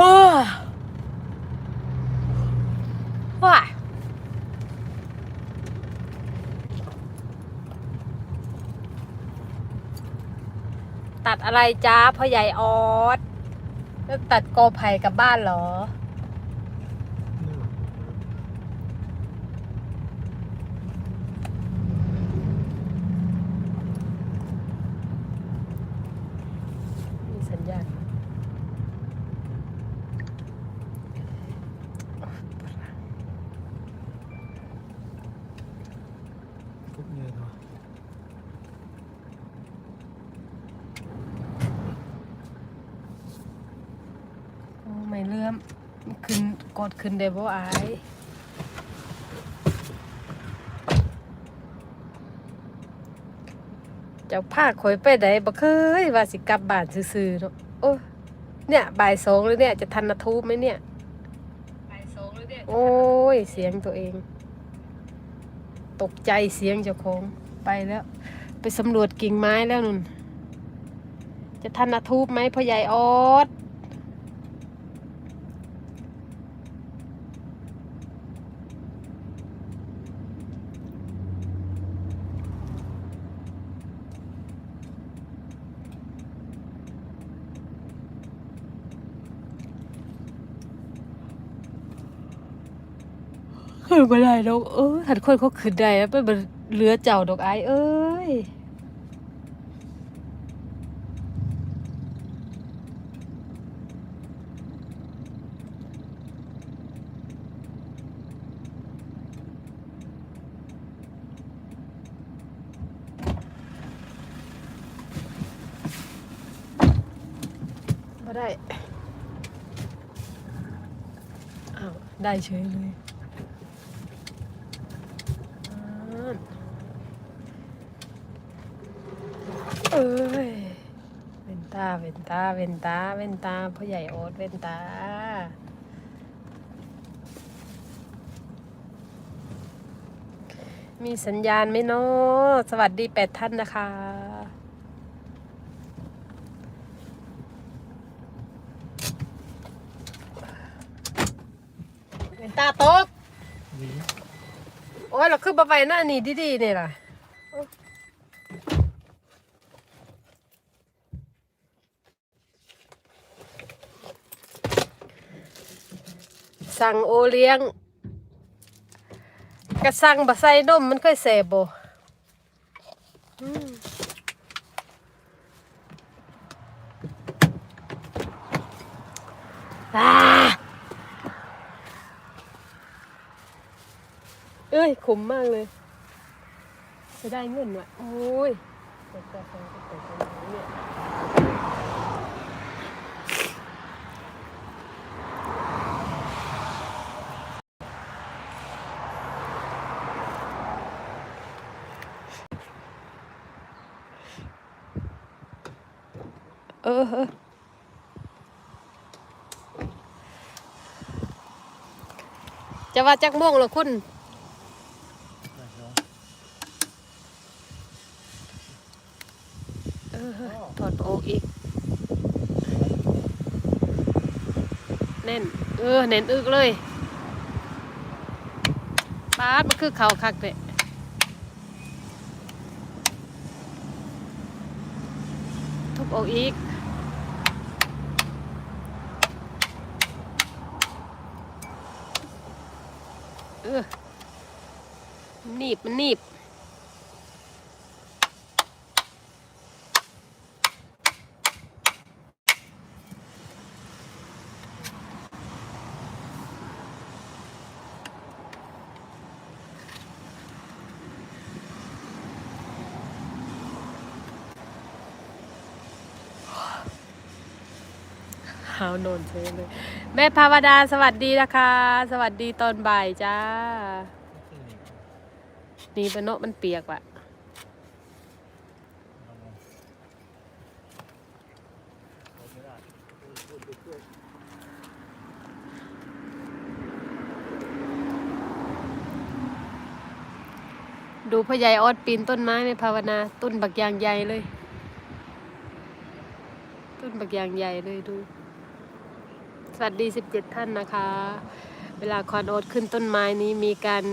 ว่าตัดอะไรจ้าพ่อใหญ่ออสตัดกอไผ่กลับบ้านเหรอ มีสัญญาณ ทุกเงินเนาะ โอ้ไม่เลื่อมขึ้นกด ขึ้นได้บ่อายเจ้าพาข่อยไปไหนบ่เคยว่าสิกลับบ้านซื่อๆเนาะโอ้เนี่ยบ่ายสองแล้วเนี่ยจะทันนะทูบไหมเนี่ยบ่ายสองแล้วเนี่ยโอ้ยเสียงตัวเอง ตกใจเสียงเจ้าของไปแล้ว ไปสำรวจกิ่งไม้แล้วนุ่นจะทันนะทูบไหมพ่อใหญ่ออสขึ้นมาได้ ดอกเออหันคนเขาขึ้นได้แล้วเป็นบ่เหลือเจ้าดอกไอ้เอ้ยมาได้ อ้าว ได้เฉยเลย เอ้ยเวน ตาเวนตาเวนตาเวนตาพ่อใหญ่โอ๊ตเวนตา มีสัญญาณไหมเนาะสวัสดีแปดท่านนะคะเวนตาตกหวีโอ้ยเราขึ้นมาไปหน้านี่ดีๆนี่ล่ะ สั่งโอเลี้ยง กระสั่งบะใส่นมมันค่อยแสบบ่อืมอ่าเอ้ยขมมากเลย จะได้เงินว่ะโอ้ยเปิดกาแฟก็เปิดกาแฟเนี่ย เออเออ จะว่าจักม่วงหรอคุณได้เนาะเออถอดออกอีกแน่น เออแน่นอึกเลยปาดมันคือเขาคักเลยทุบออกอีก เออมั นหนีบมันหนีบหาวโนนเฉยเลย แม่ภาวดาสวัสดีนะคะ สวัสดีตอนบ่ายจ้า นี่ป็นเนาะมันเปียกว่ะดูพ่อใหญ่ออดปีนต้นไม้ในภาวนา ต้นบักยางใหญ่เลย ต้นบักยางใหญ่เลยดู สวัสดี17ท่านนะคะ เวลาคอนโอ๊ตขึ้นต้นไม้นี้มีการ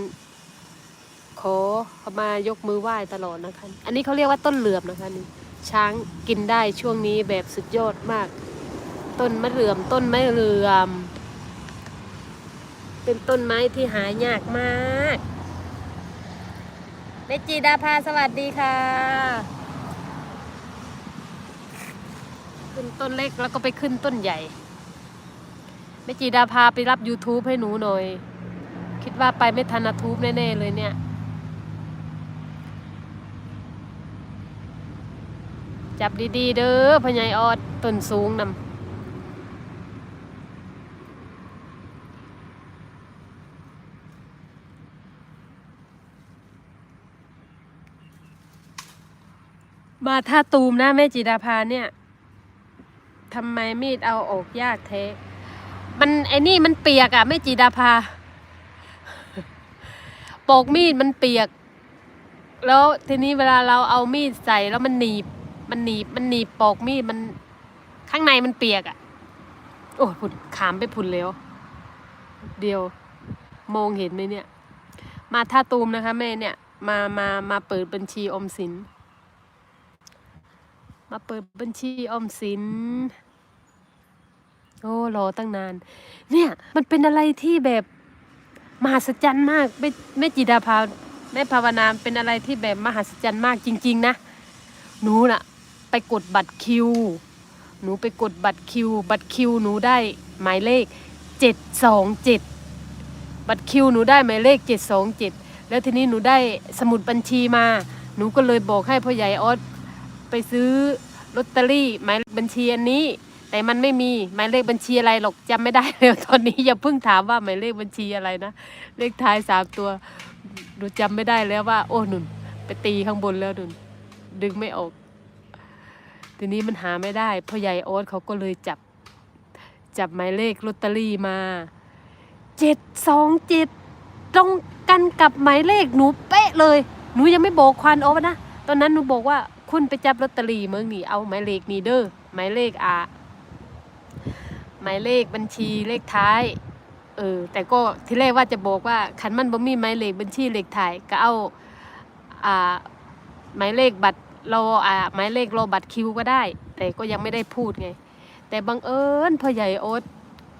ขอขามายกมือไหว้ตลอดนะคะ อันนี้เขาเรียกว่าต้นเหลือมนะคะนี่ช้างกินได้ช่วงนี้แบบสุดยอดมาก ต้นมะเหลือมต้นมะเหลือม เป็นต้นไม้ที่หายากมากเมจีดาภาสวัสดีค่ะขึ้นต้นเล็กแล้วก็ไปขึ้นต้นใหญ่เมจีดาพาไปรับ YouTube ให้หนูหน่อย คิดว่าไปไม่ทันทูบแน่ ๆ เลยเนี่ย จับดีๆ เด้อพญายออดต้นสูงนำมาท่าตูมนะแม่จีดาพาเนี่ยทำไมมีดเอาออกยากแท้มันไอ้นี่มันเปียกอะแม่จีดาพาปอกมีดมันเปียก แล้วทีนี้เวลาเราเอามีดใส่แล้วมันหนีบ มันหนีมันหนีปอกมีดมันข้างในมันเปียกอะ่ะ โอ้ยผุดขามไปผุนแล้ว เดียว มองเห็นไหมเนี่ย มาท่าตูมนะคะแม่เนี่ย มามามาเปิดบัญชีอมสิน มาเปิดบัญชีอมสิน โอ้รอตั้งนาน เนี่ย มันเป็นอะไรที่แบบมหัศจรรย์มากแม่แม่จิดาภาแม่ภาวนาเป็นอะไรที่แบบมหัศจรรย์มากจริง ๆ นะหนูน่ะ ไปกดบัตรคิว หนูไปกดบัตรคิว บัตรคิวหนูได้หมายเลขเจ็ดสองเจ็ดบัตรคิวหนูได้หมายเลขเจ็ดสองเจ็ดแล้วทีนี้หนูได้สมุดบัญชีมา หนูก็เลยบอกให้พ่อใหญ่ออสไปซื้อลอตเตอรี่หมายเลขบัญชีอันนี้แต่มันไม่มีหมายเลขบัญชีอะไรหรอกจำไม่ได้แล้วตอนนี้อย่าเพิ่งถามว่าหมายเลขบัญชีอะไรนะเลขท้ายสามตัวหนูจำไม่ได้แล้วว่า โอ้หนุนไปตีข้างบนแล้วหนุนดึงไม่ออก ทีนี้มันหาไม่ได้พ่อใหญ่โอ๊ตเขาก็เลยจับ จับหมายเลขลอตเตอรี่มาเจ็ดสองเจ็ดตรงกันกับหมายเลขหนูเป๊ะเลย หนูยังไม่บอกควานโอ๊ตนะตอนนั้นหนูบอกว่าคุณไปจับลอตเตอรี่เมืองนี่เอาหมายเลขนี่เด้อหมายเลขอะหมายเลขบัญชีเลขท้ายเออแต่ก็ที่แรกว่าจะบอกว่าขันมันบ่มีหมายเลขบัญชีเลขท้ายก็เอาอ่าหมายเลขบัตร เราอ่าหมายเลขรอบัตรคิวก็ได้ แต่ก็ยังไม่ได้พูดไง แต่บังเอิญพ่อใหญ่โอ๊ต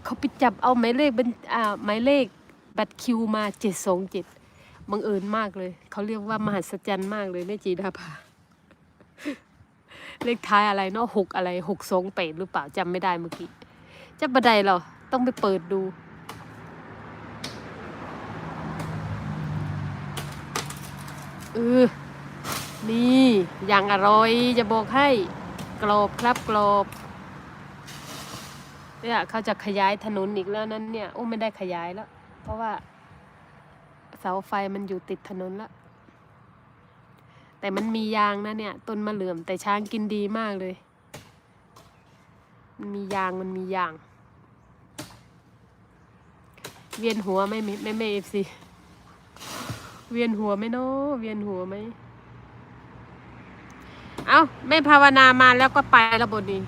เขาไปจับเอาหมายเลขบัญอ่าหมายเลขบัตรคิวมาเจ็ดสองเจ็ดบังเอิญมากเลย เขาเรียกว่ามหัศจรรย์มากเลยแม่จีดาภาเลขท้ายอะไรเนาะหกอะไรหกสองแปดหรือเปล่าจำไม่ได้เมื่อกี้จะบันไดเหรอต้องไปเปิดดูเออ นี่อย่างอร่อยจะบอกให้กรอบครับกรอบเนี่ยเขาจะขยายถนนอีกแล้วนั้นเนี่ยโอ้ไม่ได้ขยายแล้ว เพราะว่า เสาไฟมันอยู่ติดถนนแล้ว แต่มันมียางนะเนี่ยต้นมะเหลื่อมแต่ช้างกินดีมากเลย มันมียางมันมียาง เวียนหัวไม่ไม่ไม่เอฟซีเวียนหัวไหมเนาะเวียนหัวไหม เอาไม่ภาวนามาแล้วก็ไปแล้วบนี้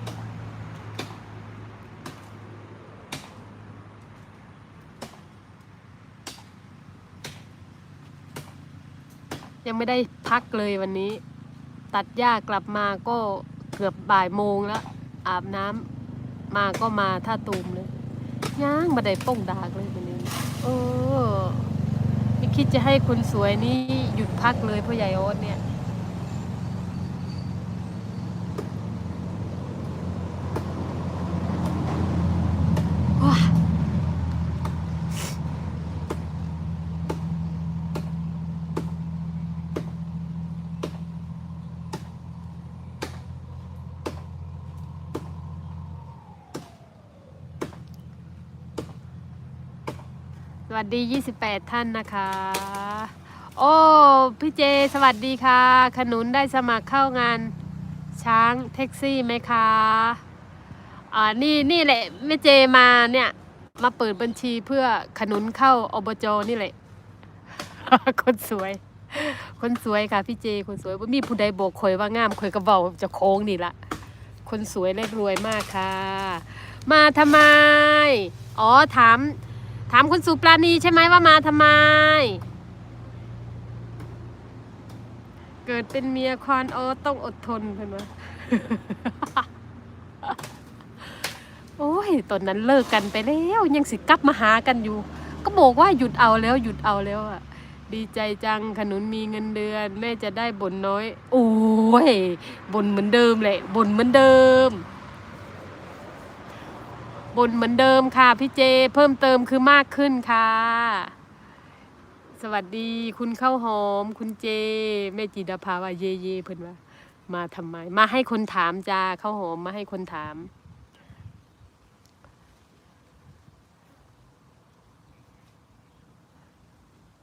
ยังไม่ได้พักเลยวันนี้ ตัดหญ้ากลับมาก็เกือบบ่ายโมงแล้ว อาบน้ำมาก็มาท่าตูมเลยย่างมาได้ป้งดากเลยวันนี้เออไม่คิดจะให้คนสวยนี่หยุดพักเลยพ่อใหญ่โอ๊ตเนี่ย วัสดี 28 ท่านนะคะ โอ้พี่เจสวัสดีค่ะ ขนุนได้สมัครเข้างานช้างแท็กซี่ไหมคะอ่านี่นี่แหละแม่เจมาเนี่ยมาเปิดบัญชีเพื่อขนุนเข้าอบจนี่แหละ คนสวย คนสวยค่ะพี่เจ คนสวยบ่มีผู้ใดบอกคอยว่างามคอยกระเบาจะโค้งนี่ละคนสวยและรวยมากค่ะ มาทำไม อ๋อถาม ถามคุณสุปราณีใช่ไหมว่ามาทำไม เกิดเป็นเมียควานโอต้องอดทนเพื่อนวะ โอ้ยตอนนั้นเลิกกันไปแล้วยังสิกลับมาหากันอยู่ ก็บอกว่าหยุดเอาแล้วหยุดเอาแล้วอะดีใจจังขนุนมีเงินเดือน แม่จะได้บ่นน้อย โอ้ยบ่นเหมือนเดิมแหละบ่นเหมือนเดิม บนเหมือนเดิมค่ะพี่เจเพิ่มเติมคือมากขึ้นค่ะ สวัสดีคุณข้าวหอม คุณเจแม่จีดาภาว่าเย่เย่เพิ่นว่ามาทำไม มาให้คนถามจ้าข้าวหอมมาให้คนถาม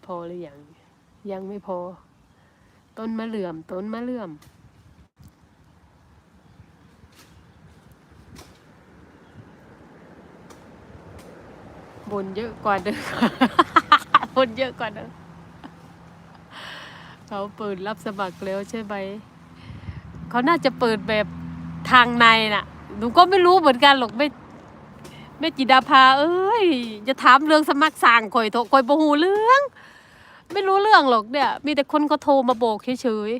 พอหรือยังยังไม่พอ ต้นมะเหลื่อมต้นมะเหลื่อม บนเยอะกว่าเดิมบนเยอะกว่าเดิมเขาเปิดรับสมัครแล้วใช่ไหมเขาน่าจะเปิดแบบทางในน่ะ หนูก็ไม่รู้เหมือนกันหรอกไม่ไม่จิดาภาเอ้ยจะถามเรื่องสมัครสร้างข่อยโถข่อยบ่หูเรื่อง ไม่รู้เรื่องหรอกเนี่ย มีแต่คนเขาโทรมาบอกเฉย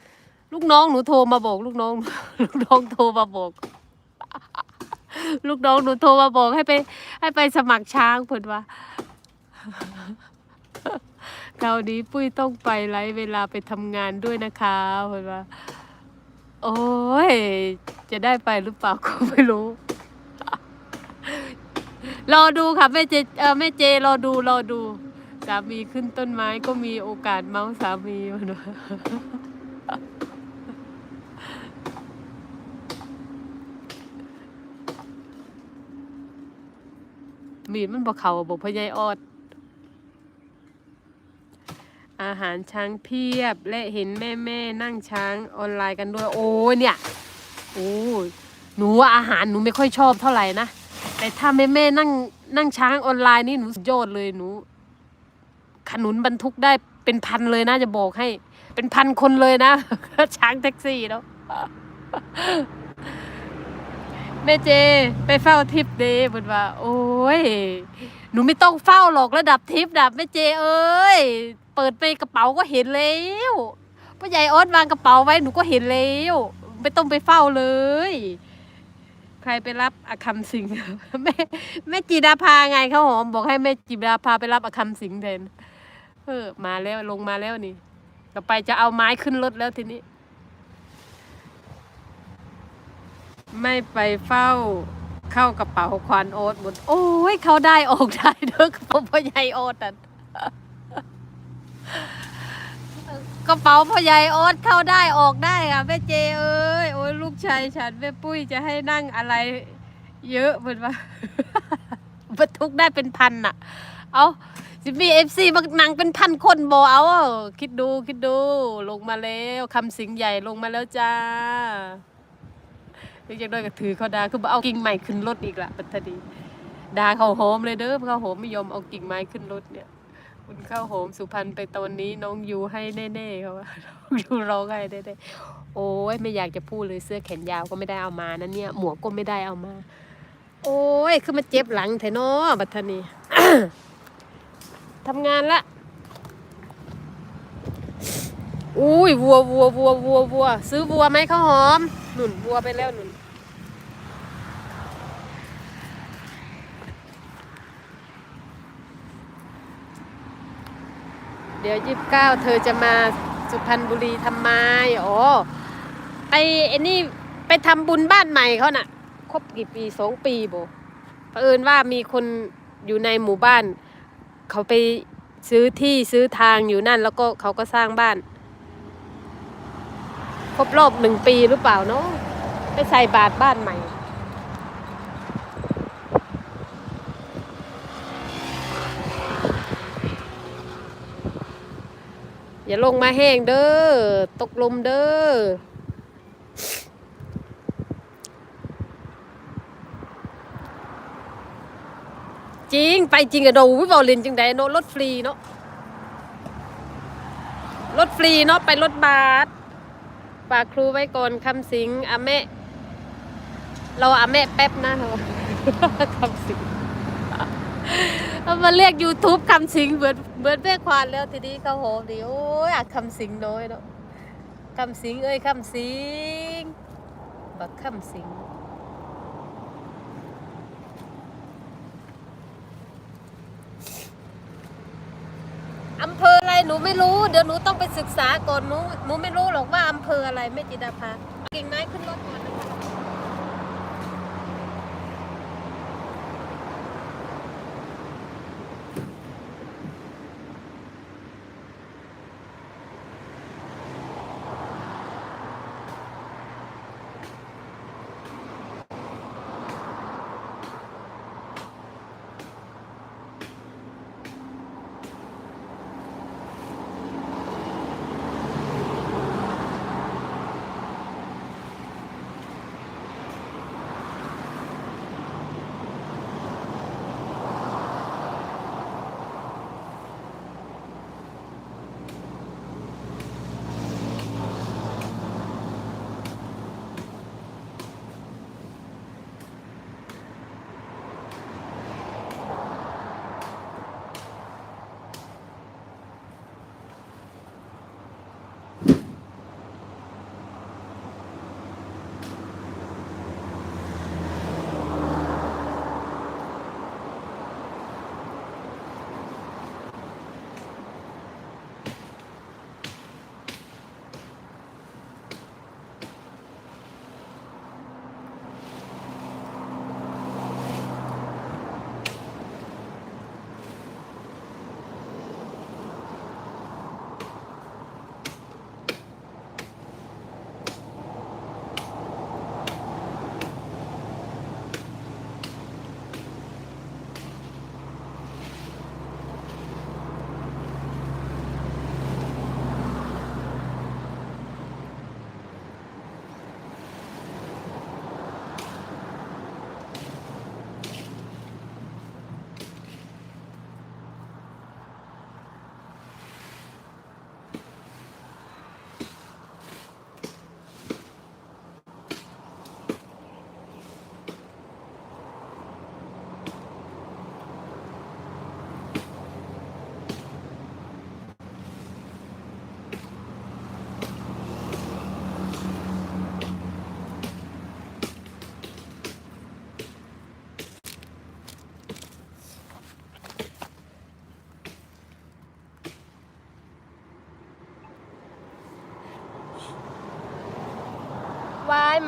ๆลูกน้องหนูโทรมาบอก ลูกน้อง ลูกน้องโทรมาบอก ลูกน้องหนูโทรมาบอกให้ไป ให้ไปสมัครช้างเพิ่นว่าคราวนี้ปุ้ยต้องไปไลฟ์เวลาไปทำงานด้วยนะคะเพิ่นว่า โอ้ย จะได้ไปหรือเปล่าก็ไม่รู้ รอดูค่ะแม่เจเออแม่เจรอดูรอดู สามีขึ้นต้นไม้ก็มีโอกาสเมาส์สามีมันว่า มีดมันบอกเขาบอกพญายออด อาหารช้างเพียบ และเห็นแม่แม่นั่งช้างออนไลน์กันด้วย โอ้เนี่ยโอ้หนูว่าอาหารหนูไม่ค่อยชอบเท่าไหร่นะแต่ถ้าแม่แม่นั่งนั่งช้างออนไลน์นี่หนูสุดยอดเลยหนู ขนุนบรรทุกได้เป็นพันเลยนะจะบอกให้ เป็นพันคนเลยนะช้างแท็กซี่แล้ว แม่เจ ไปเฝ้าทิปเดย์บนว่า โอ้ย หนูไม่ต้องเฝ้าหรอกระดับทิปดับแม่เจเอ้ย เปิดไปกระเป๋าก็เห็นแล้วพ่อใหญ่ออสวางกระเป๋าไว้หนูก็เห็นแล้วไม่ต้องไปเฝ้าเลย ใครไปรับอาคัมสิงแม่แม่จีดาภาไงเขาหอมบอกให้แม่จีดาภาไปรับอาคัมสิงแทนเออมาแล้วลงมาแล้วนี่ต่อไปจะเอาไม้ขึ้นรถแล้วทีนี้ ไม่ไปเฝ้าเข้ากระเป๋าควานโอ๊ตหมดโอ้ย เขาได้ออกได้เด้อกระเป๋าพ่อใหญ่โอ๊ตนั่นกระเป๋าพ่อใหญ่โอ๊ตเข้าได้ออกได้ค่ะแม่เจเอ้ยโอ้ยลูกชายฉันแม่ปุ้ยจะให้นั่งอะไร เยอะเหมือนว่าบรรทุกได้เป็นพันน่ะ เอาสิมีเอฟซีมานังเป็นพันคนบอเอาคิดดูคิดดูลงมาแล้วคำสิงใหญ่ลงมาแล้วจ้า เรียกได้ก็ถือเขาดาคือบ่เอากิ่งไม้ขึ้นรถอีกละปัตตานีดาเขาหอมเลยเด้อเขาหอมไม่ยอมเอากิ่งไม้ขึ้นรถเนี่ย คุณเข้าหอมสุพรรณไปตอนนี้น้องยูให้แน่ๆเขาว่าน้องยูร้องให้แน่ๆโอ้ยไม่อยากจะพูดเลยเสื้อแขนยาวก็ไม่ได้เอามานะเนี่ย หมวกก็ไม่ได้เอามา โอ้ยคือมันเจ็บหลังแทนอบัตตานีทำงานละอุ้ยวัววัววัววัววัวซื้อวัวไหมข้าวหอม หนุนวัวไปแล้วหนุน ดี๋ยวยี่สิบเก้าเธอจะมาสุพรรณบุรีทำไมอ๋อไปไอ้นี่ไปทำบุญบ้านใหม่เขาน่ะ ครบกี่ปีสองปีโบเผอิญว่ามีคนอยู่ในหมู่บ้าน เขาไปซื้อที่ซื้อทางอยู่นั่น แล้วก็เขาก็สร้างบ้าน ครบรอบหนึ่งปีหรือเปล่าเนาะไปใส่บาทบ้านใหม่ อย่าลงมาแห้งเด้อ ตกลมเด้อ จริง ไปจริงอะดูวิบอลินจังไดเนาะรถฟรีเนาะ รถฟรีเนาะไปรถบัสฝากครูไว้ก่อนคำสิงอาแม่ เราอาแม่แป๊บนะเราคำสิงเขามาเรียก YouTube คำสิงเบิด เบิดแม่ควานแล้วทีนี้เขาโหมดีโอ้ยคำสิงน้อยเนาะคำสิงเอ้ยคำสิงบักคำสิงอำเภออะไรหนูไม่รู้ เดี๋ยวหนูต้องไปศึกษาก่อนหนูหนูไม่รู้หรอกว่าอำเภออะไรแม่จิดาภากิ่งไม้ขึ้นรถก่อน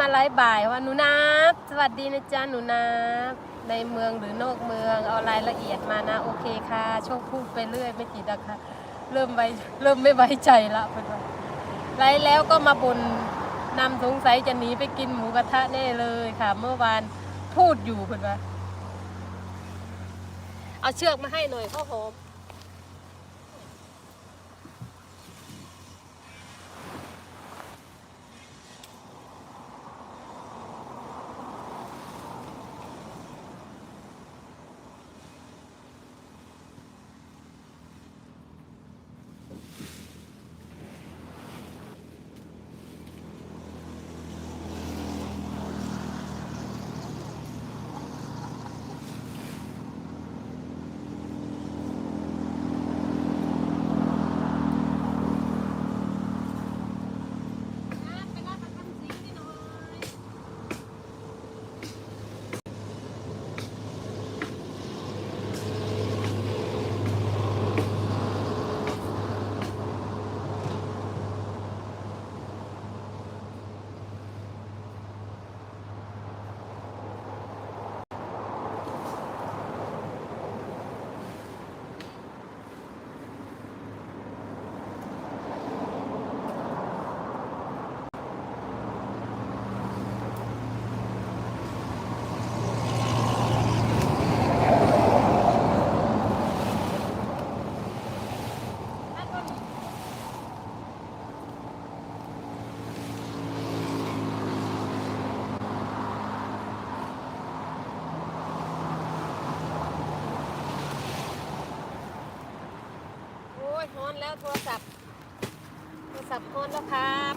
มาไลฟ์บ่ายว่าหนูนับ สวัสดีนะจ๊ะหนูนับ ในเมืองหรือนอกเมืองเอารายละเอียดมานะ โอเคค่ะโชคพูดไปเรื่อยไม่ติดอะค่ะเริ่มไว้เริ่มไม่ไว้ใจละเพื่อนว่าไลฟ์แล้วก็มาบนนำสงสัยจะหนีไปกินหมูกระทะแน่เลยค่ะ เมื่อวานพูดอยู่เพื่อนว่าเอาเชือกมาให้หน่อยข้าวหอม โทรศัพท์ โทรศัพท์ฮอนแล้วครับ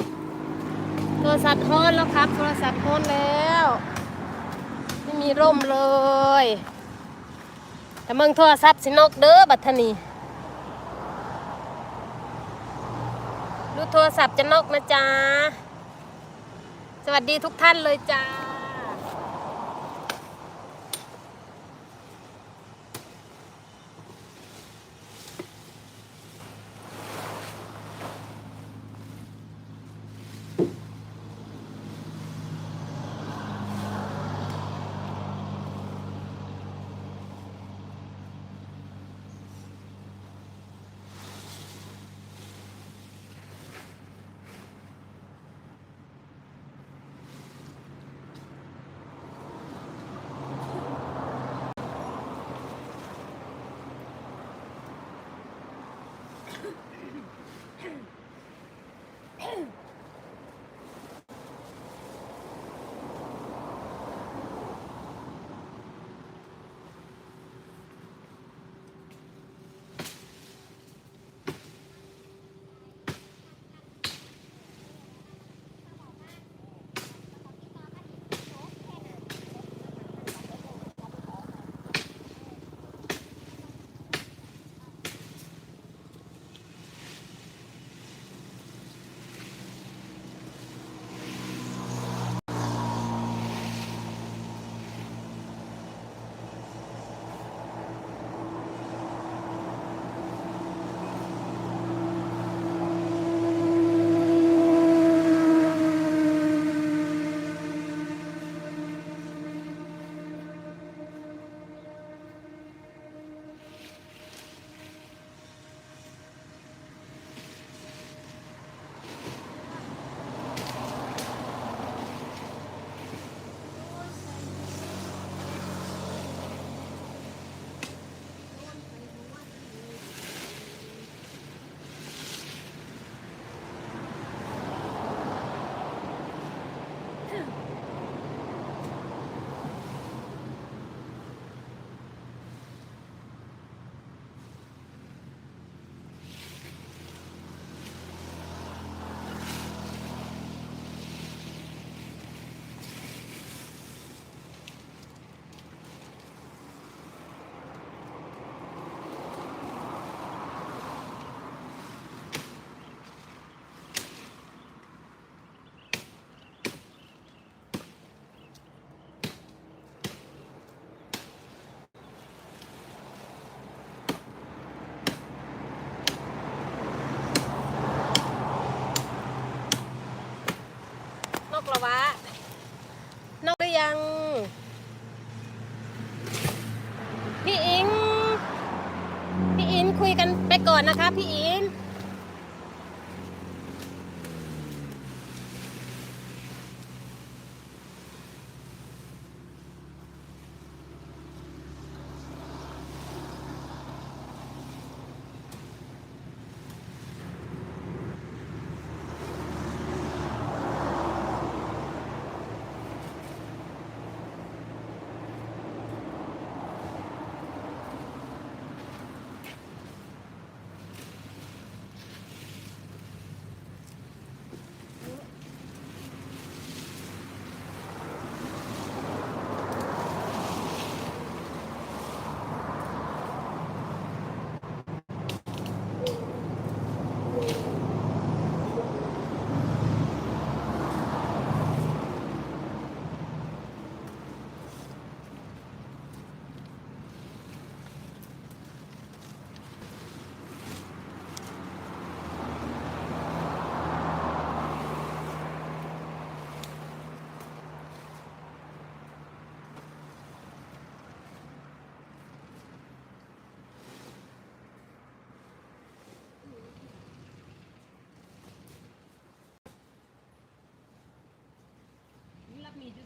โทรศัพท์ฮอนแล้วครับ โทรศัพท์ฮอนแล้ว ไม่มีร่มเลย แต่เมืองโทรศัพท์สินกเด้อบัดทนีดูโทรศัพท์จะนกนะจ๊ะ สวัสดีทุกท่านเลยจ้า ละวะ นกหรือยัง พี่อิง พี่อินคุยกันไปก่อนนะคะ พี่อิน me. Just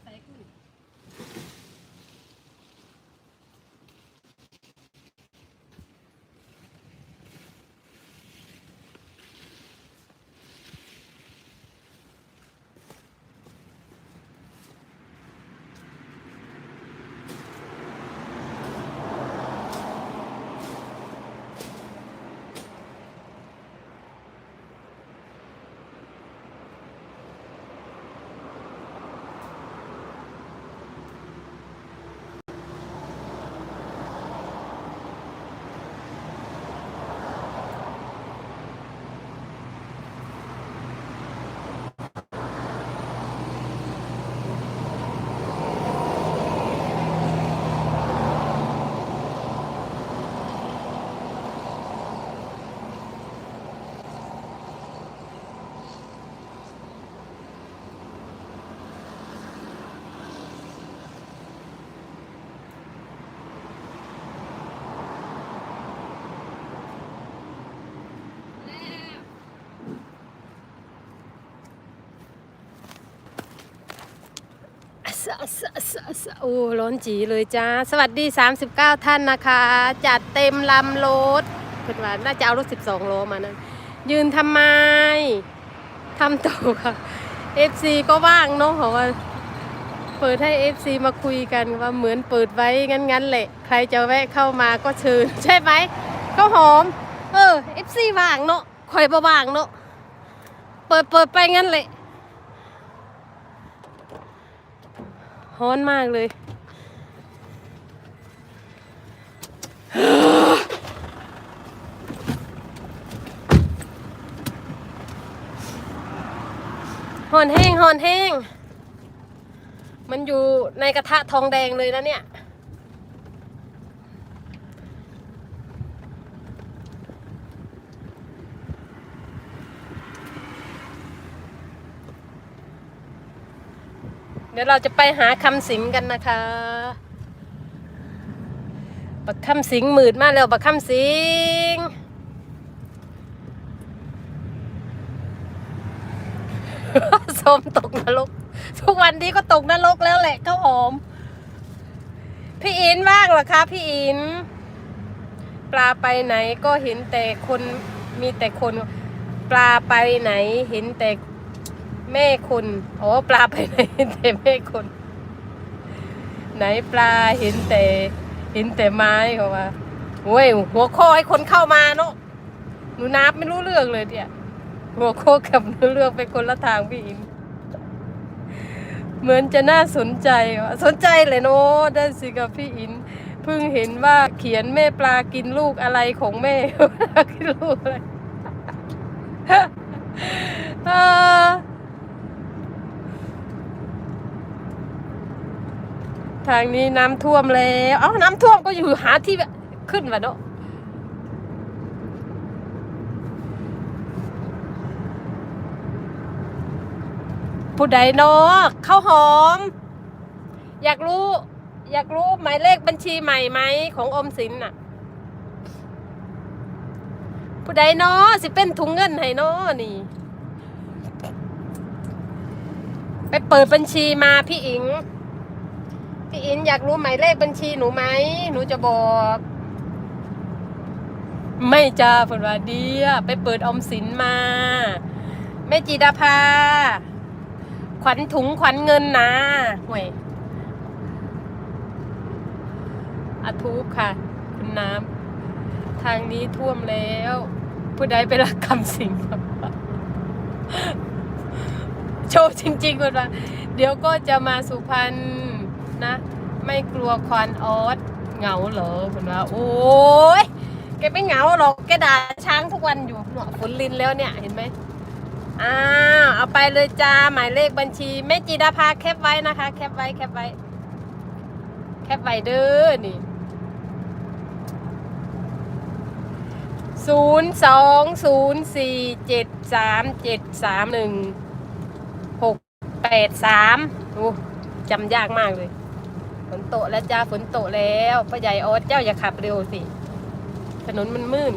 โอ้ร้อนจีเลยจ้า สวัสดี 39 ท่านนะคะ จัดเต็มลำรถเพื่อนว่าน่าจะเอารถ 12 โลมานะยืนทำไมทำตัวค่ะ FC ก็ว่างเนาะเพราว่าเปิดให้ FC มาคุยกันว่าเหมือนเปิดไว้งั้นๆแหละ ใครจะแวะเข้ามาก็เชิญ ใช่ไหมข้าหอม เออ FC ว่างเนาะคอยบ่ว่างเนาะเปิดเปิดไปงั้นแหละ ฮ้อนมากเลย หอนแห้งหอนแห้ง มันอยู่ในกระทะทองแดงเลยนะเนี่ย เดี๋ยวเราจะไปหาคำสิงกันนะคะบักคำสิงหมืดมากแล้วบักคำสิงสมตกนรกทุกวันนี้ก็ตกนรกแล้วแหละข้าวหอม พี่อินว่างเหรอคะพี่อิน ปลาไปไหนก็เห็นแต่คนมีแต่คน ปลาไปไหนเห็นแต่ แม่คนอ๋อปลาไปไหนเห็นแต่แม่คนไหนปลาเห็นแต่เห็นแต่ไม้เขาว่าโอ้ยหัวข้อให้คนเข้ามาเนาะหนูนับไม่รู้เรื่องเลยเนี่ยหัวโคกกับเนื้อเรื่องเป็นคนละทางพี่อินเหมือนจะน่าสนใจสนใจเลยเนาะได้สิกับพี่อินเพิ่งเห็นว่าเขียนแม่ปลากินลูกอะไรของแม่กินลูกอะไร อ่า ทางนี้น้ำท่วมแล้วเอ้าน้ำท่วมก็อยู่หาที่ขึ้นวะเนาะผู้ใดเนาะข้าวหอม อยากรู้ อยากรู้หมายเลขบัญชีใหม่ไหมของอมสินน่ะ ผู้ใดเนาะสิเป็นถุงเงินให้เนาะนี่ ไปเปิดบัญชีมาพี่อิง พี่อิงอยากรู้หมายเลขบัญชีหนูไหมหนูจะบอก ไม่จ้าฝนว่าเดียไปเปิดออมสินมาแม่จีดาภาขวัญถุงขวัญเงินนะห่วยอาทูบค่ะ คุณน้ำทางนี้ท่วมแล้ว ผู้ใดไปรักคำสิงครับโชว์จริงๆคนว่าเดี๋ยวก็จะมาสุพรรณ นะ ไม่กลัวควานออสเหงาเหรอคนว่าโอ้ยแกไม่เหงาหรอกแกด่าช้างทุกวันอยู่เนาะฝนลินแล้วเนี่ยเห็นไหมอ้าวเอาไปเลยจ้าหมายเลขบัญชีแม่จีดาภาแคปไว้นะคะ แคปไว้แคปไว้ แคปไว้เด้อนี่ศูนย์สองศูนย์สี่เจ็ดสามเจ็ดสามหนึ่งหกแปดสามโอ้จำยากมากเลย ฝนตกแล้วจ้าฝนตกแล้วพ่อใหญ่ออสเจ้าอย่าขับเร็วสิ ถนนมันมืด